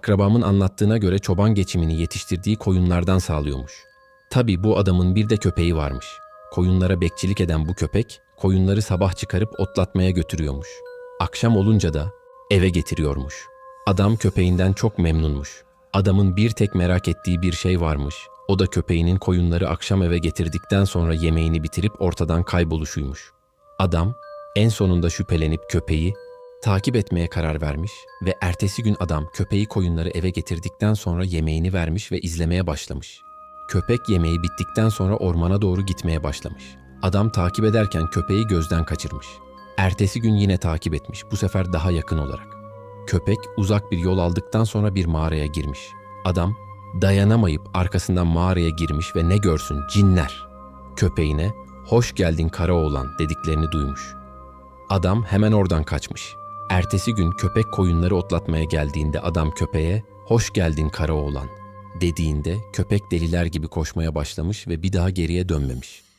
Akrabamın anlattığına göre çoban geçimini yetiştirdiği koyunlardan sağlıyormuş. Tabi bu adamın bir de köpeği varmış. Koyunlara bekçilik eden bu köpek, koyunları sabah çıkarıp otlatmaya götürüyormuş. Akşam olunca da eve getiriyormuş. Adam köpeğinden çok memnunmuş. Adamın bir tek merak ettiği bir şey varmış. O da köpeğinin koyunları akşam eve getirdikten sonra yemeğini bitirip ortadan kayboluşuymuş. Adam en sonunda şüphelenip köpeği takip etmeye karar vermiş ve ertesi gün adam köpeği koyunları eve getirdikten sonra yemeğini vermiş ve izlemeye başlamış. Köpek yemeği bittikten sonra ormana doğru gitmeye başlamış. Adam takip ederken köpeği gözden kaçırmış. Ertesi gün yine takip etmiş, bu sefer daha yakın olarak. Köpek uzak bir yol aldıktan sonra bir mağaraya girmiş. Adam dayanamayıp arkasından mağaraya girmiş ve ne görsün cinler. Köpeğine hoş geldin kara oğlan dediklerini duymuş. Adam hemen oradan kaçmış. Ertesi gün köpek koyunları otlatmaya geldiğinde adam köpeğe hoş geldin kara oğlan dediğinde köpek deliler gibi koşmaya başlamış ve bir daha geriye dönmemiş.